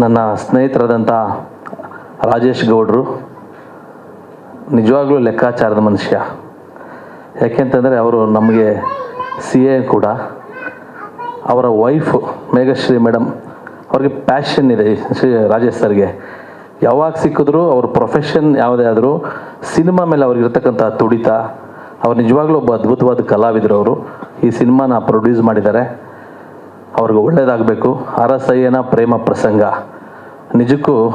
ನನ್ನ ಸ್ನೇಹಿತರಾದಂಥ ರಾಜೇಶ್ ಗೌಡ್ರು ನಿಜವಾಗ್ಲೂ ಲೆಕ್ಕಾಚಾರದ ಮನುಷ್ಯ. ಯಾಕೆಂತಂದರೆ ಅವರು ನಮಗೆ ಸಿ ಎ ಕೂಡ. ಅವರ ವೈಫು ಮೇಘಶ್ರೀ ಮೇಡಮ್ ಅವ್ರಿಗೆ ಪ್ಯಾಷನ್ ಇದೆ ಶ್ರೀ ರಾಜೇಶ್ ಸರ್ಗೆ. ಯಾವಾಗ ಸಿಕ್ಕಿದ್ರು ಅವ್ರ ಪ್ರೊಫೆಷನ್ ಯಾವುದೇ ಆದರೂ ಸಿನಿಮಾ ಮೇಲೆ ಅವ್ರಿಗಿರ್ತಕ್ಕಂಥ ತುಡಿತ, ಅವ್ರು ನಿಜವಾಗ್ಲೂ ಒಬ್ಬ ಅದ್ಭುತವಾದ ಕಲಾವಿದರು ಅವರು. ಈ ಸಿನಿಮಾನ ಪ್ರೊಡ್ಯೂಸ್ ಮಾಡಿದ್ದಾರೆ. ಅವ್ರಿಗೆ ಒಳ್ಳೆಯದಾಗಬೇಕು ಅರಸಯ್ಯನ ಪ್ರೇಮ ಪ್ರಸಂಗ. ನಿಜಕ್ಕೂ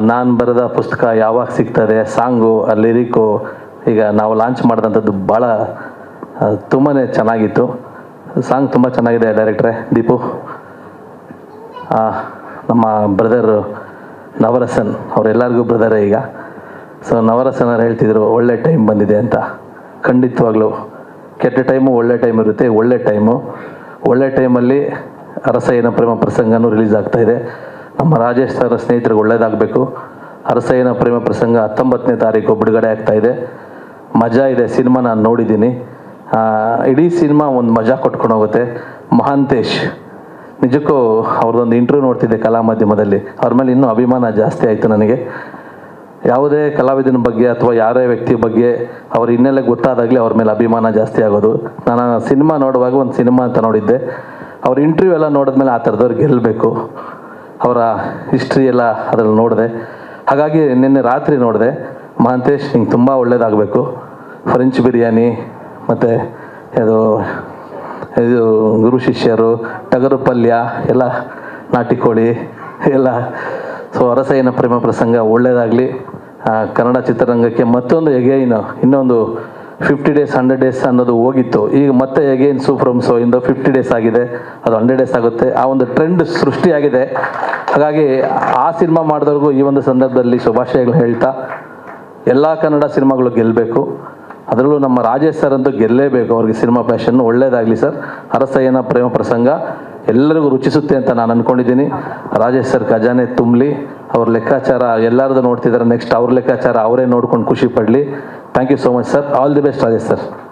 ನಾನು ಬರೆದ ಪುಸ್ತಕ ಯಾವಾಗ ಸಿಗ್ತದೆ, ಸಾಂಗು, ಆ, ಲಿರಿಕು, ಈಗ ನಾವು ಲಾಂಚ್ ಮಾಡಿದಂಥದ್ದು ಭಾಳ ತುಂಬಾ ಚೆನ್ನಾಗಿತ್ತು. ಸಾಂಗ್ ತುಂಬ ಚೆನ್ನಾಗಿದೆ ಡೈರೆಕ್ಟ್ರೆ, ದೀಪು. ನಮ್ಮ ಬ್ರದರ್ ನವರಸನ್, ಅವರೆಲ್ಲರಿಗೂ ಬ್ರದರೇ ಈಗ. ಸೊ, ನವರಸನ್ ಅವ್ರು ಹೇಳ್ತಿದ್ರು, ಒಳ್ಳೆ ಟೈಮ್ ಬಂದಿದೆ ಅಂತ. ಖಂಡಿತವಾಗ್ಲೂ, ಕೆಟ್ಟ ಟೈಮು ಒಳ್ಳೆ ಟೈಮ್ ಇರುತ್ತೆ, ಒಳ್ಳೆ ಟೈಮು. ಒಳ್ಳೆ ಟೈಮಲ್ಲಿ ಅರಸಯ್ಯನ ಪ್ರೇಮ ಪ್ರಸಂಗನೂ ರಿಲೀಸ್ ಆಗ್ತಾಯಿದೆ ನಮ್ಮ ರಾಜೇಶ್ ಸರ್ ಸ್ನೇಹಿತರಿಗೆ ಒಳ್ಳೇದಾಗಬೇಕು. ಅರಸಯ್ಯನ ಪ್ರೇಮ ಪ್ರಸಂಗ ಹತ್ತೊಂಬತ್ತನೇ ತಾರೀಕು ಬಿಡುಗಡೆ ಆಗ್ತಾ ಇದೆ. ಮಜಾ ಇದೆ, ಸಿನಿಮಾ ನಾನು ನೋಡಿದ್ದೀನಿ. ಇಡೀ ಸಿನಿಮಾ ಒಂದು ಮಜಾ ಕೊಟ್ಕೊಂಡು ಹೋಗುತ್ತೆ. ಮಹಾಂತೇಶ್, ನಿಜಕ್ಕೂ ಅವ್ರದ್ದೊಂದು ಇಂಟರ್ವ್ಯೂ ನೋಡ್ತಿದ್ದೆ ಕಲಾ ಮಾಧ್ಯಮದಲ್ಲಿ. ಅವ್ರ ಮೇಲೆ ಇನ್ನೂ ಅಭಿಮಾನ ಜಾಸ್ತಿ ಆಯಿತು ನನಗೆ. ಯಾವುದೇ ಕಲಾವಿದನ ಬಗ್ಗೆ ಅಥವಾ ಯಾರೇ ವ್ಯಕ್ತಿ ಬಗ್ಗೆ ಅವ್ರ ಹಿನ್ನೆಲೆ ಗೊತ್ತಾದಾಗಲೇ ಅವ್ರ ಮೇಲೆ ಅಭಿಮಾನ ಜಾಸ್ತಿ ಆಗೋದು. ನಾನು ಸಿನಿಮಾ ನೋಡುವಾಗ ಒಂದು ಸಿನಿಮಾ ಅಂತ ನೋಡಿದ್ದೆ. ಅವ್ರ ಇಂಟರ್ವ್ಯೂ ಎಲ್ಲ ನೋಡಿದ್ಮೇಲೆ ಆ ಥರದವ್ರು ಗೆಲ್ಲಬೇಕು ಅವರ ಹಿಸ್ಟ್ರಿ ಎಲ್ಲ ಅದರಲ್ಲಿ ನೋಡಿದೆ. ಹಾಗಾಗಿ ನಿನ್ನೆ ರಾತ್ರಿ ನೋಡಿದೆ, ಮಹಂತೇಶ್, ನಿಂಗೆ ತುಂಬ ಒಳ್ಳೇದಾಗಬೇಕು. ಫ್ರೆಂಚ್ ಬಿರಿಯಾನಿ, ಮತ್ತು ಇದು ಇದು ಗುರು ಶಿಷ್ಯರು, ಟಗರು ಪಲ್ಯ, ಎಲ್ಲ ನಾಟಿ ಕೋಳಿ ಎಲ್ಲ. ಸೊ ಅರಸಯ್ಯನ ಪ್ರೇಮ ಪ್ರಸಂಗ ಒಳ್ಳೆಯದಾಗಲಿ ಕನ್ನಡ ಚಿತ್ರರಂಗಕ್ಕೆ ಮತ್ತೊಂದು ಎಗೇನು ಇನ್ನೊಂದು ಫಿಫ್ಟಿ ಡೇಸ್ ಹಂಡ್ರೆಡ್ ಡೇಸ್ ಅನ್ನೋದು ಹೋಗಿತ್ತು. ಈಗ ಮತ್ತೆ ಅಗೇನ್ ಸೂಪ್ರಮ್ ಸೊ ಇಂದ ಫಿಫ್ಟಿ ಡೇಸ್ ಆಗಿದೆ. ಅದು ಹಂಡ್ರೆಡ್ ಡೇಸ್ ಆಗುತ್ತೆ. ಆ ಒಂದು ಟ್ರೆಂಡ್ ಸೃಷ್ಟಿಯಾಗಿದೆ. ಹಾಗಾಗಿ ಆ ಸಿನಿಮಾ ಮಾಡಿದವ್ರಿಗೂ ಈ ಒಂದು ಸಂದರ್ಭದಲ್ಲಿ ಶುಭಾಶಯಗಳು ಹೇಳ್ತಾ, ಎಲ್ಲ ಕನ್ನಡ ಸಿನಿಮಾಗಳು ಗೆಲ್ಲಬೇಕು ಅದರಲ್ಲೂ ನಮ್ಮ ರಾಜೇಶ್ ಸರ್ ಅಂತೂ ಗೆಲ್ಲೇಬೇಕು. ಅವ್ರಿಗೆ ಸಿನಿಮಾ ಪ್ಯಾಶನ್ ಒಳ್ಳೇದಾಗಲಿ ಸರ್ ಅರಸಯ್ಯನ ಪ್ರೇಮ ಪ್ರಸಂಗ ಎಲ್ಲರಿಗೂ ರುಚಿಸುತ್ತೆ ಅಂತ ನಾನು ಅಂದ್ಕೊಂಡಿದ್ದೀನಿ ರಾಜೇಶ್ ಸರ್ ಖಜಾನೆ ತುಂಬಲಿ. ಅವ್ರ ಲೆಕ್ಕಾಚಾರ ಎಲ್ಲರದ್ದು ನೋಡ್ತಿದ್ದಾರೆ ನೆಕ್ಸ್ಟ್ ಅವ್ರ ಲೆಕ್ಕಾಚಾರ ಅವರೇ ನೋಡ್ಕೊಂಡು ಖುಷಿ ಪಡಲಿ. Thank you so much, sir. All the best, Rajesh, sir.